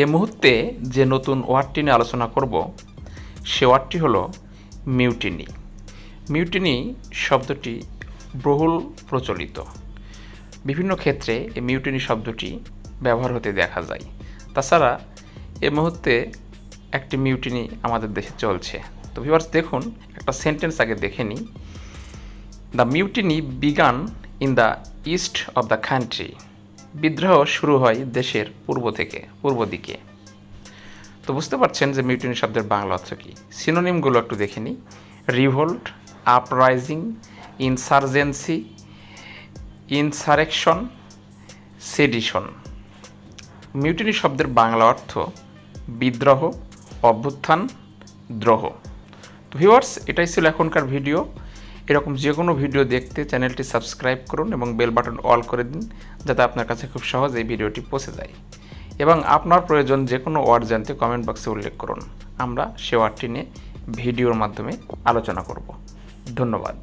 এ মুহূর্তে যে নতুন ওয়ার্ডটি নিয়ে আলোচনা করব, সে ওয়ার্ডটি হলো মিউটিনি। মিউটিনি শব্দটি বহুল প্রচলিত। বিভিন্ন ক্ষেত্রে এই মিউটিনি শব্দটি ব্যবহার হতে দেখা যায়। তাছাড়া এ মুহূর্তে একটি মিউটিনি আমাদের দেশে চলছে। তো ভিউয়ার্স দেখুন, একটা সেন্টেন্স আগে দেখে নিই। The mutiny began in the east of the country বিদ্রোহ শুরু হয় দেশের পূর্ব থেকে, পূর্ব দিকে। তো বুঝতে পারছেন যে মিউটিনি শব্দের বাংলা অর্থ কী? সিনোনিমগুলো একটু দেখে নিই। Revolt uprising insurgency insurrection sedition mutiny শব্দের বাংলা অর্থ বিদ্রোহ, অভ্যুত্থান, দ্রোহ। তো ভিউয়ার্স এটাই ছিল এখনকার ভিডিও এরকম যে কোনো ভিডিও দেখতে চ্যানেলটি সাবস্ক্রাইব করুন এবং বেল বাটন অল করে দিন, যাতে আপনার কাছে খুব সহজ এই ভিডিওটি পৌঁছে যায়। এবং আপনার প্রয়োজন যে কোনো ওয়ার্ড জানতে কমেন্ট বক্সে উল্লেখ করুন। আমরা সে ওয়ার্ডটি নিয়ে ভিডিওর মাধ্যমে আলোচনা করব। ধন্যবাদ।